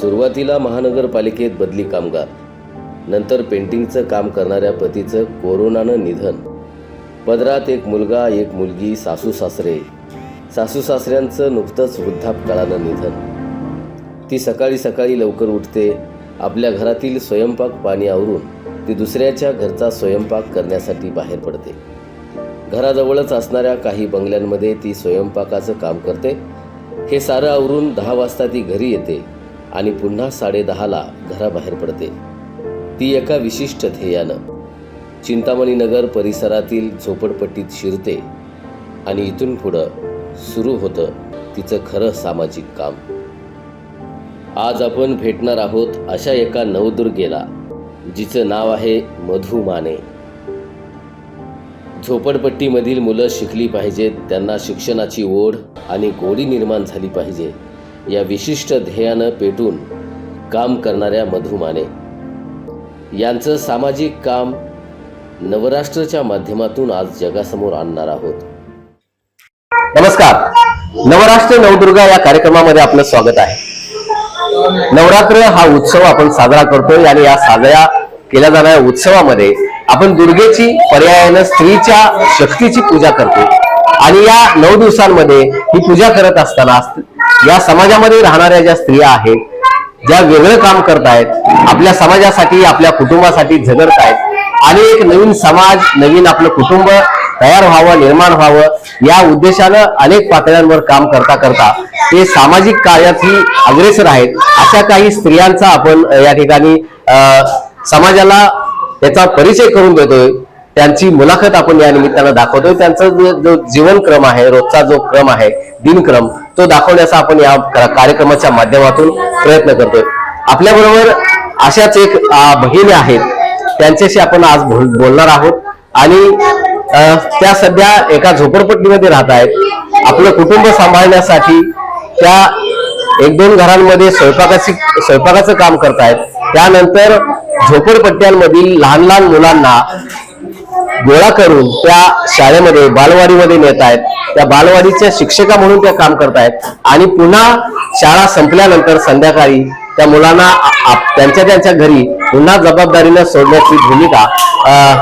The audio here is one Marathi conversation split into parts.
सुरुवातीला महानगरपालिकेत बदली कामगार. नंतर पेंटिंगचं काम करणाऱ्या पतीचं कोरोनानं निधन. पदरात एक मुलगा एक मुलगी सासू सासरे. सासू सासऱ्यांचं नुकतंच वृद्धापकाळानं निधन. ती सकाळी सकाळी लवकर उठते आपल्या घरातील स्वयंपाक पाणी आवरून ती दुसऱ्याच्या घरचा स्वयंपाक करण्यासाठी बाहेर पडते. घराजवळच असणाऱ्या काही बंगल्यांमध्ये ती स्वयंपाकाचं काम करते. हे सारं आवरून दहा वाजता ती घरी येते. आणि पुन्हा साडेदहाला घराबाहेर पडते. ती एका विशिष्ट ध्येयानं चिंतामणी नगर परिसरातील झोपडपट्टीत शिरते आणि इथून पुढं सुरू होतं तिचं खरं सामाजिक काम. आज आपण भेटणार आहोत अशा एका नवदुर्गेला जिचं नाव आहे मधु माने. झोपडपट्टीमधील मुलं शिकली पाहिजेत त्यांना शिक्षणाची ओढ आणि गोडी निर्माण झाली पाहिजे. या विशिष्ट ध्येयानं पेटून काम करणाऱ्या मधुमाने. यांचं सामाजिक काम नवराष्ट्रच्या माध्यमातून आज जगासमोर आणणार आहोत. नमस्कार. नवराष्ट्र नवदुर्गा या कार्यक्रमामध्ये आपलं स्वागत आहे. नवरात्र हा उत्सव आपण साजरा करतोय आणि या साजऱ्या केल्या जाणाऱ्या उत्सवामध्ये आपण दुर्गेची पर्यायानं स्त्रीच्या शक्तीची पूजा करतो आणि या नऊ दिवसांमध्ये ही पूजा करत असताना या समाजामध्ये राहणाऱ्या ज्या स्त्रिया आहेत ज्या वेगळं काम करतायत आपल्या समाजासाठी आपल्या कुटुंबासाठी झगडतायत आहेत आणि एक नवीन समाज नवीन आपलं कुटुंब तयार व्हावं निर्माण व्हावं या उद्देशानं अनेक पातळ्यांवर काम करता करता ते सामाजिक कार्यातही अग्रेसर आहेत. अशा काही स्त्रियांचा आपण या ठिकाणी समाजाला याचा परिचय करून देतोय. त्यांची मुलाखत आपण या निमित्तानं दाखवतोय. त्यांचा जो जो जीवनक्रम आहे रोजचा जो क्रम आहे दिनक्रम तो दाखवण्याचा आपण या कार्यक्रमाच्या माध्यमातून प्रयत्न करतोय. आपल्या बरोबर अशाच एक भगिनी बहिणी आहेत. त्यांच्याशी आपण आज बोल- बोलणार आहोत. आणि त्या सध्या एका झोपडपट्टीमध्ये राहत आहेत. आपलं कुटुंब सांभाळण्यासाठी त्या एक दोन घरांमध्ये स्वयंपाकाची स्वयंपाकाचं काम करतायत. त्यानंतर झोपडपट्ट्यांमधील लहान लहान मुलांना गोळा करून त्या शाळेमध्ये बालवाडीमध्ये नेत आहेत. त्या बालवाडीच्या शिक्षिका म्हणून त्या काम करतायत आणि पुन्हा शाळा संपल्यानंतर संध्याकाळी त्या मुलांना त्यांच्या त्यांच्या घरी पुन्हा जबाबदारीनं सोडण्याची भूमिका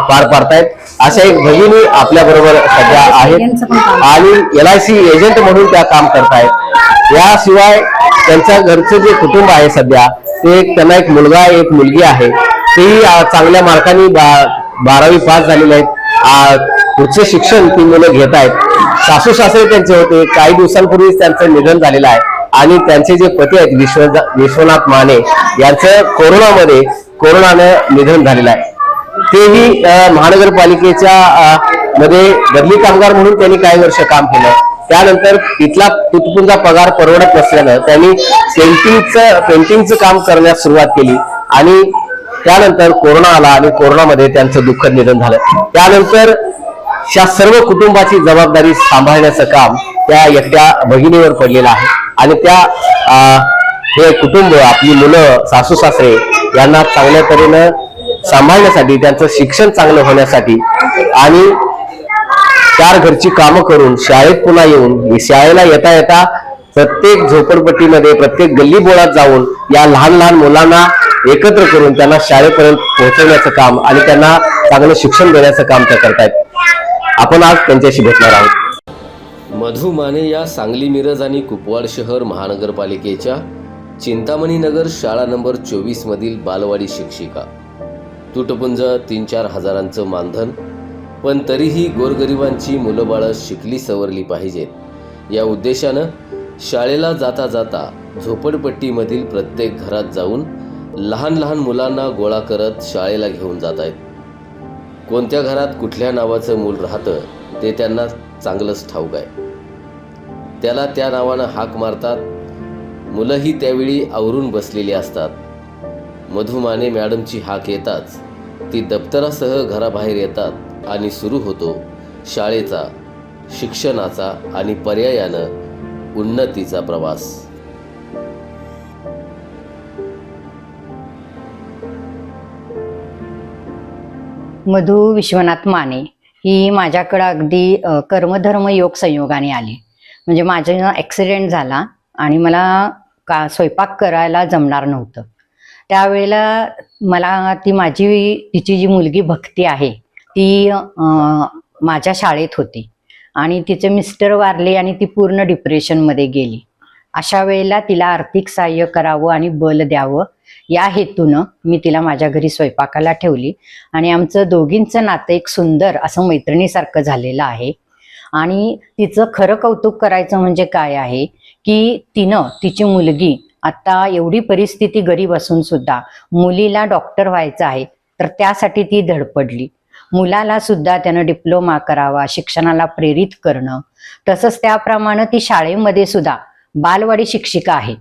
पार पाडतायत. अशा एक भगिनी आपल्या बरोबर सध्या आहेत. आणि एल आय सी एजंट म्हणून त्या काम करतायत. याशिवाय त्यांच्या घरचं जे कुटुंब आहे सध्या ते एक- त्यांना एक मुलगा एक मुलगी आहे. तेही चांगल्या मार्कांनी बा- बारावी पास झालेले आहेत. उच्च शिक्षण ती मुलं घेत आहेत. सासू सासरे त्यांचे होते. काही दिवसांपूर्वीच त्यांचं निधन झालेलं आहे. आणि त्यांचे जे पती आहेत विश्व विश्वनाथ माने यांचं कोरोनामध्ये कोरोनानं निधन झालेलं आहे. तेही महानगरपालिकेच्या मध्ये बदली कामगार म्हणून त्यांनी काही वर्ष काम केलं. त्यानंतर तिथला तुटपुंजा पगार परवडत नसल्यानं त्यांनी पेंटिंगचं पेंटिंगचं काम करण्यास सुरुवात केली. आणि त्यानंतर कोरोना आला आणि कोरोनामध्ये त्यांचं दुःखद निधन झालं. त्यानंतर त्या सर्व कुटुंबाची जबाबदारी सांभाळण्याचं काम त्या एकट्या भगिनीवर पडलेलं आहे. आणि त्या हे कुटुंब आपली मुलं सासू सासरे यांना चांगल्या तऱ्हेनं सांभाळण्यासाठी त्यांचं शिक्षण चांगलं होण्यासाठी आणि चार घरची कामं करून शाळेत पुन्हा येऊन शाळेला येता येता प्रत्येक झोपडपट्टीमध्ये प्रत्येक गल्ली बोळात जाऊन या लहान लहान मुलांना एकत्र करून त्यांना शाळेपर्यंत पोहोचवण्याचं काम आणि त्यांना चांगलं शिक्षण देण्याचं काम त्या करतायत. आपण आज त्यांच्याशी भेटणार आहोत. मधु माने या सांगली मिरज आणि कुपवाड शहर महानगरपालिकेच्या चिंतामणी नगर शाळा नंबर चोवीस मधील बालवाडी शिक्षिका. तुटपुंज तीन चार हजारांचं मानधन पण तरीही गोरगरिबांची मुलं बाळं शिकली सवरली पाहिजेत. या उद्देशानं शाळेला जाता जाता झोपडपट्टीमधील प्रत्येक घरात जाऊन लहान लहान मुलांना गोळा करत शाळेला घेऊन जात आहेत. कोणत्या घरात कुठल्या नावाचं मूल राहतं ते त्यांना चांगलंच ठाऊक आहे. त्याला त्या नावानं हाक मारतात. मुलंही त्यावेळी आवरून बसलेली असतात. मधुमाने मॅडमची हाक येताच ती दप्तरासह घराबाहेर येतात आणि सुरू होतो शाळेचा शिक्षणाचा आणि पर्यायानं उन्नतीचा प्रवास. मधु विश्वनाथ माने ही माझ्याकडं अगदी कर्मधर्म योग संयोगाने आली. म्हणजे माझ्या ॲक्सिडेंट झाला आणि मला का स्वयंपाक करायला जमणार नव्हतं. त्यावेळेला मला ती माझी तिची जी मुलगी भक्ती आहे ती माझ्या शाळेत होती. आणि तिचे मिस्टर वारले आणि ती पूर्ण डिप्रेशनमध्ये गेली. अशा वेळेला तिला आर्थिक सहाय्य करावं आणि बल द्यावं या हेतूनं मी तिला माझ्या घरी स्वयंपाकाला ठेवली. आणि आमचं दोघींचं नातं एक सुंदर असं मैत्रिणीसारखं झालेलं आहे. आणि तिचं खरं कौतुक करायचं म्हणजे काय आहे की तिनं तिची मुलगी आता एवढी परिस्थिती गरीब असून सुद्धा मुलीला डॉक्टर व्हायचं आहे तर त्यासाठी ती धडपडली. मुलाला सुद्धा त्यानं डिप्लोमा करावा शिक्षणाला प्रेरित करणं. तसंच त्याप्रमाणे ती शाळेमध्ये सुद्धा बालवाडी शिक्षिका आहे.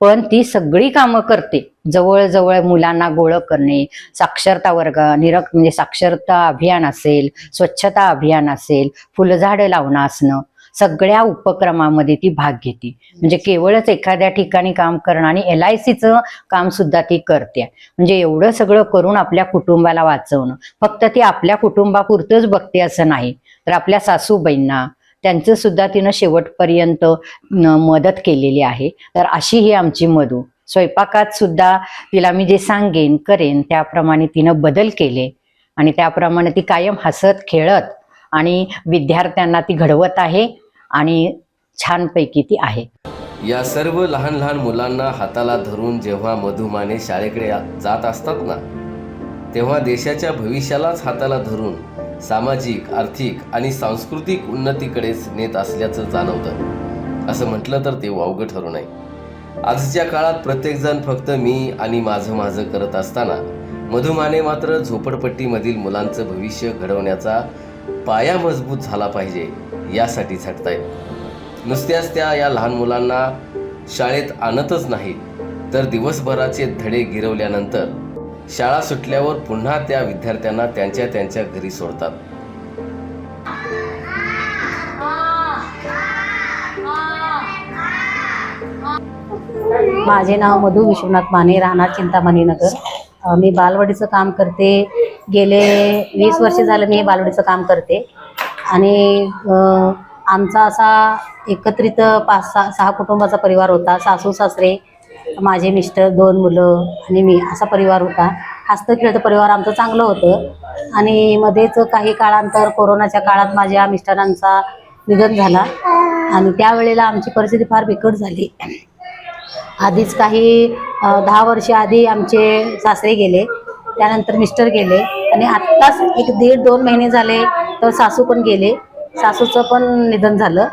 पण ती सगळी कामं करते. जवळजवळ मुलांना गोळ करणे साक्षरता वर्ग निरक म्हणजे साक्षरता अभियान असेल स्वच्छता अभियान असेल फुलझाडं लावणं असणं सगळ्या उपक्रमामध्ये ती भाग घेते. म्हणजे केवळच एखाद्या ठिकाणी काम करणं आणि एल आय सीचं काम सुद्धा ती करते. म्हणजे एवढं सगळं करून आपल्या कुटुंबाला वाचवणं. फक्त ती आपल्या कुटुंबापुरतंच बघते असं नाही. तर आपल्या सासूबाईंना त्यांचं सुद्धा तिनं शेवटपर्यंत मदत केलेली आहे. तर अशी ही आमची मधू स्वयंपाकात सुद्धा तिला मी जे सांगेन करेन त्याप्रमाणे तिनं बदल केले. आणि त्याप्रमाणे ती कायम हसत खेळत आणि विद्यार्थ्यांना ती घडवत आहे आणि छानपैकी ती आहे. या सर्व लहान लहान मुलांना हाताला धरून जेव्हा मधुमाने शाळेकडे जात असतात ना तेव्हा देशाच्या भविष्यालाच हाताला धरून सामाजिक आर्थिक आणि सांस्कृतिक उन्नतीकडेच नेत असल्याचं जाणवतं. असं म्हटलं तर ते वावगं ठरू नये. आजच्या काळात प्रत्येकजण फक्त मी आणि माझं माझं करत असताना मधुमाने मात्र झोपडपट्टीमधील मुलांचं भविष्य घडवण्याचा पाया मजबूत झाला पाहिजे यासाठी झटतायत नुसत्याच त्या या लहान मुलांना शाळेत आणतच नाहीत तर दिवसभराचे धडे गिरवल्यानंतर शाळा सुटल्यावर पुन्हा त्या विद्यार्थ्यांना त्यांच्या त्यांच्या घरी सोडतात. माझे नाव मधु विश्वनाथ माने राहणार चिंतामणी नगर. मी बालवाडीचं काम करते. गेले वीस वर्ष झालं मी हे बालवाडीचं काम करते. आणि आमचा असा एकत्रित पाच सहा सहा कुटुंबाचा परिवार होता. सासू सासरे माझे मिस्टर दोन मुलं आणि मी असा परिवार होता. हसतं खेळतं परिवार आमचं चांगलं होतं. आणि मध्येच काही काळांतर कोरोनाच्या काळात माझ्या मिस्टरांचा निधन झाला. आणि त्यावेळेला आमची परिस्थिती फार बिकट झाली. आधीच काही दहा वर्ष आधी आमचे सासरे गेले. त्यानंतर मिस्टर गेले. आणि आत्ताच एक दीड दोन महिने झाले तर सासू पण गेले. सासूचं पण निधन झालं.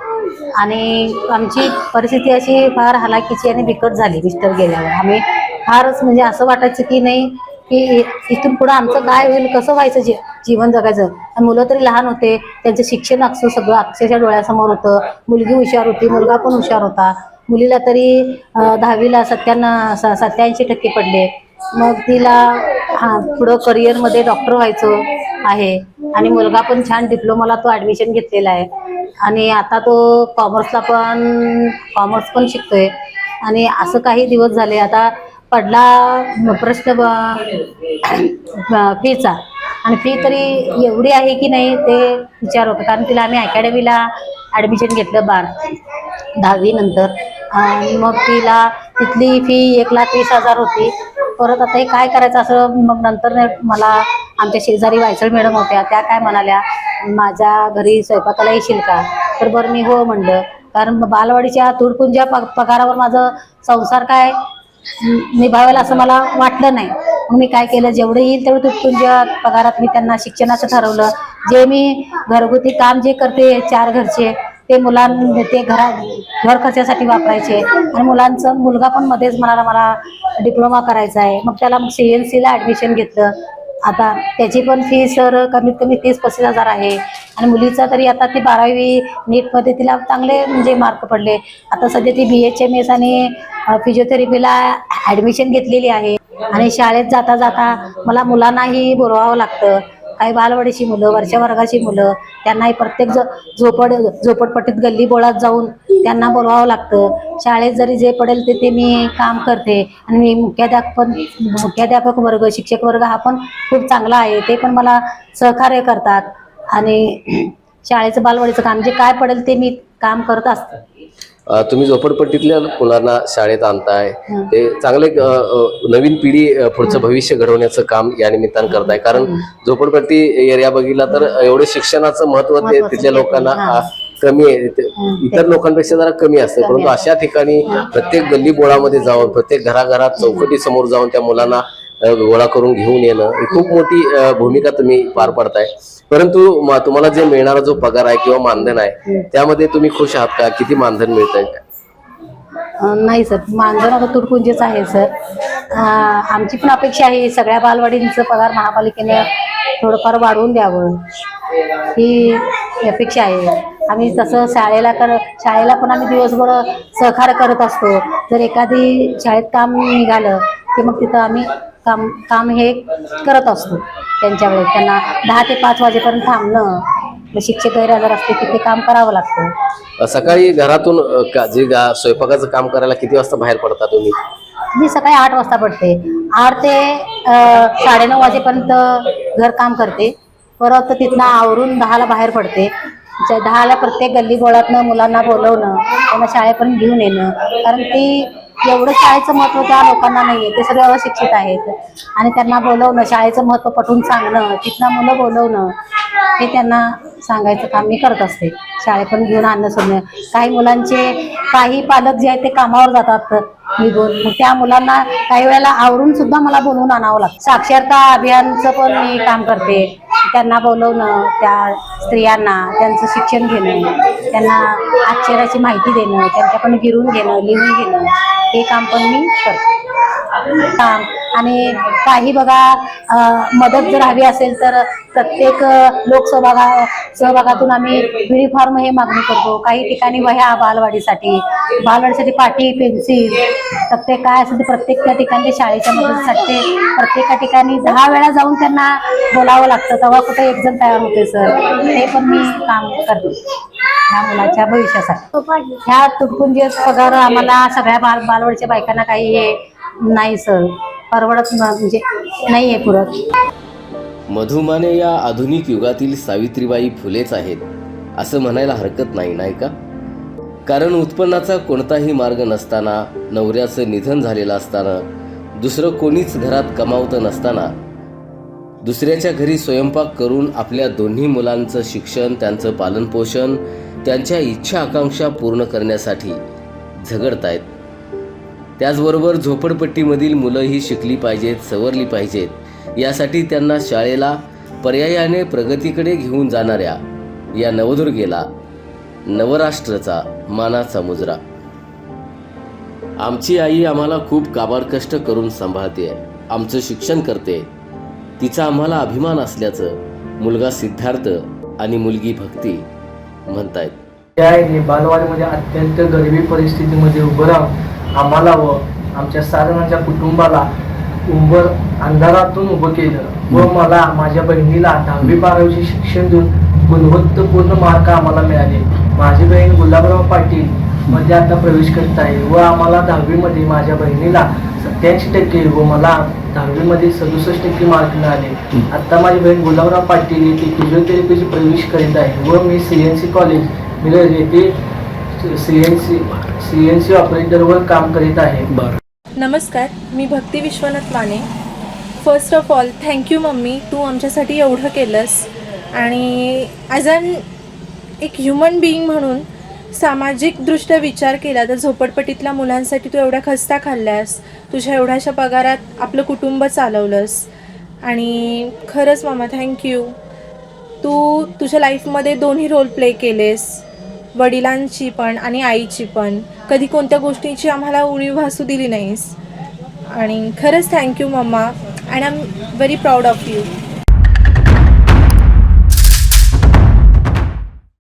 आणि आमची परिस्थिती अशी फार हलाखीची आणि बिकट झाली मिस्टर गेल्यावर. आम्ही फारच म्हणजे असं वाटायचं की नाही की इथून पुढं आमचं काय होईल कसं व्हायचं जी जीवन जगायचं? आणि मुलं तरी लहान होते त्यांचं शिक्षण असं सगळं अक्षरशः डोळ्यासमोर होतं. मुलगी हुशार होती मुलगा पण हुशार होता. मुलीला तरी दहावीला सत्त्याण्णव स- सत्याऐंशी टक्के पडले. मग तिला हा पुढं करिअरमध्ये डॉक्टर व्हायचं आहे. आणि मुलगा पण छान डिप्लोमाला तो ॲडमिशन घेतलेला आहे. आणि आता तो कॉमर्सला पण कॉमर्स पण शिकतोय. आणि असं काही दिवस झाले. आता पडला प्रश्न ब- फीचा आणि फी तरी एवढी आहे की नाही ते विचार होतं. कारण तिला आम्ही अकॅडमीला ॲडमिशन घेतलं बार दहावी नंतर. आणि मग तिला तिथली फी एक लाख वीस हजार होती. परत आता हे काय करायचं असं मग नंतर मला आमच्या शेजारी वायचळ मॅडम होत्या. त्या काय म्हणाल्या माझ्या घरी स्वयंपाकाला येशील का? तर बरं मी हो म्हणलं. कारण बालवाडीच्या तुडपुंज्या पगारावर माझं संसार काय निभावेल असं मला वाटलं नाही. मग मी काय केलं? जेवढं येईल तेवढं तुटपुंज्या पगारात मी त्यांना शिक्षणाचं ठरवलं जे मी घरगुती काम जे करते चार घरचे ते मुलां ते घरा घर खर्चासाठी वापरायचे. आणि मुलांचं मुलगा पण मध्येच म्हणाला मला डिप्लोमा करायचा आहे. मग त्याला मग सी एन सीला ॲडमिशन घेतलं. आता त्याची पण फी सर कमीत कमी तीस पस्तीस हजार आहे. आणि मुलीचा तरी आता ती बारावी नीटमध्ये तिला चांगले म्हणजे मार्क पडले. आता सध्या ती बी एच एम एस आणि फिजिओथेरपीला ॲडमिशन घेतलेली आहे. आणि शाळेत जाता जाता मला मुलांनाही बोलवावं लागतं. काही बालवाडीची मुलं वर्षा वर्गाची मुलं त्यांनाही प्रत्येक ज झोपड झोपडपट्टीत गल्ली बोळात जाऊन त्यांना बोलवावं लागतं. शाळेत जरी जे पडेल ते ते मी काम करते. आणि मी मुख्याध्यापक पण मुख्याध्यापक वर्ग शिक्षक वर्ग हा पण खूप चांगला आहे. ते पण मला सहकार्य करतात. आणि शाळेचं बालवाडीचं काम जे काय पडेल ते मी काम करत असते. तुम्ही झोपडपट्टीतल्या मुलांना शाळेत आणताय. ते चांगले नवीन पिढी पुढचं भविष्य घडवण्याचं काम या निमित्तानं करताय. कारण झोपडपट्टी एरिया बघितला तर एवढे शिक्षणाचं महत्त्व ते तिथल्या लोकांना कमी आहे. इतर लोकांपेक्षा जरा कमी असते. परंतु. अशा ठिकाणी प्रत्येक गल्ली बोळामध्ये जाऊन प्रत्येक घराघरात चौकटी समोर जाऊन त्या मुलांना गोळा करून घेऊन येणं ही खूप मोठी भूमिका तुम्ही पार पाडताय. परंतु तुम्हाला जे मिळणारा जो पगार आहे किंवा मानधन आहे त्यामध्ये तुम्ही खुश आहात का? किती मानधन मिळत आहे अं, नाही सर. मानधन आता तुटपुंजेच आहे सर. आमची पण अपेक्षा आहे सगळ्या बालवाडींचं पगार महापालिकेनं थोडंफार वाढवून द्यावं. ही अपेक्षा आहे. आम्ही तसं शाळेला कर शाळेला पण आम्ही दिवसभर सहकार्य करत असतो. जर एखादी शाळेत काम निघालं की मग तिथं आम्ही काम काम हे करत असतो. त्यांच्या वेळेत त्यांना दहा ते पाच वाजेपर्यंत थांबणं मग शिक्षक गैरहजर असते की ते काम करावं लागतं. सकाळी घरातून अ, का- जे गा- स्वयंपाकाचं काम करायला किती वाजता बाहेर पडता तुम्ही? मी सकाळी आठ वाजता पडते. आठ ते अ, साडेनऊ वाजेपर्यंत घर काम करते. परत तिथनं आवरून दहाला बाहेर पडते. च्या- दहाला प्रत्येक गल्ली गोळातनं मुलांना बोलवणं त्यांना शाळेपर्यंत घेऊन येणं. कारण ती एवढं शाळेचं महत्त्व त्या लोकांना नाही आहे ते सगळे अशिक्षित आहेत. आणि त्यांना बोलवणं शाळेचं महत्त्व पटवून सांगणं तिथनं मुलं बोलवणं हे त्यांना सांगायचं काम मी करत असते. शाळेपर्यंत घेऊन आणणं सोडणं. काही मुलांचे काही पालक जे आहेत ते कामावर जातात. निघून मग त्या मुलांना काही वेळेला आवरून सुद्धा मला बोलवून आणावं लागतं. साक्षरता अभियानचं पण मी काम करते. त्यांना बोलवणं त्या स्त्रियांना त्यांचं शिक्षण घेणं त्यांना अक्षराची माहिती देणं त्यांच्याकडून गिरून घेणं लिहून घेणं. हे काम पण मी करते. काम आणि काही बघा मदत जर हवी असेल तर प्रत्येक लोकसहभागा सहभागातून आम्ही युनिफॉर्म फॉर्म हे मागणी करतो. काही ठिकाणी वह्या बालवाडीसाठी बालवाडीसाठी पाटी पेन्सिल प्रत्येक काय असेल ते प्रत्येक त्या ठिकाणी शाळेच्या मदतीसाठी प्रत्येक प्रत्येका ठिकाणी दहा वेळा जाऊन त्यांना बोलावं लागतं. तेव्हा कुठे एक जण तयार होते सर. ते पण मी काम करते. ह्या मुलाच्या भविष्यासाठी. ह्या तुटपुंजे पगार आम्हाला सगळ्या बाल बालवाडीच्या बायकांना काही हे नाही सर. परवडत म्हणजे नाही आहे पुरत. मधुमाने या आधुनिक युगातील सावित्रीबाई फुलेच आहेत असं म्हणायला हरकत नाही नाही का? कारण उत्पन्नाचा कोणताही मार्ग नसताना नवऱ्याचं निधन झालेलं असताना दुसरं कोणीच घरात कमावतं नसताना दुसऱ्याच्या घरी स्वयंपाक करून आपल्या दोन्ही मुलांचं शिक्षण त्यांचं पालनपोषण त्यांच्या इच्छा आकांक्षा पूर्ण करण्यासाठी झगडतायत. त्याचबरोबर झोपडपट्टीमधील मुलंही शिकली पाहिजेत सवरली पाहिजेत. यासाठी त्यांना शाळेला पर्यायाने प्रगतीकडे घेऊन जाणाऱ्या या नवदुर्गेला नवराष्ट्राचा मानाचा मुजरा. आमची आई आम्हाला खूप काबाड कष्ट करून सांभाळते आमचं शिक्षण करते. तिचा आम्हाला अभिमान असल्याचं मुलगा सिद्धार्थ आणि मुलगी भक्ती म्हणतायत. त्या आईने बालवाडीमध्ये अत्यंत गरिबी परिस्थितीमध्ये उभं राहून आम्हाला व आमच्या साधारणच्या कुटुंबाला उंबर अंधारातून उभं केलं व मला माझ्या बहिणीला दहावी बारावीचे शिक्षण देऊन गुणवत्तापूर्ण मार्क आम्हाला मिळाले. माझी बहीण गुलाबराव पाटील मध्ये आता प्रवेश करत आहे व आम्हाला दहावीमध्ये माझ्या बहिणीला सत्याऐंशी टक्के व मला दहावीमध्ये सदुसष्ट टक्के मार्क मिळाले. आता माझी बहीण गुलाबराव पाटील येथे फिजिओथेरपीची प्रवेश करीत आहे व मी C N C college Miraj येथे C N C C N C ऑपरेटरवर काम करीत आहे. नमस्कार मी Bhakti Vishwanath Mane. First of all thank you mummy. तू आमच्यासाठी एवढं केलंस. आणि ॲज अन एक ह्युमन बिईंग म्हणून सामाजिकदृष्ट्या विचार केला तर झोपडपट्टीतल्या मुलांसाठी तू एवढ्या खस्ता खाल्ल्यास. तुझ्या एवढ्याशा पगारात आपलं कुटुंब चालवलंस. आणि खरंच मामा थँक्यू तू तुझ्या लाईफमध्ये दोन्ही रोल प्ले केलेस. वडिलांची पण आणि आईची पण. कधी कोणत्या गोष्टीची आम्हाला उणीव भासू दिली नाहीस. आणि खरंच thank you mumma and I am very proud of you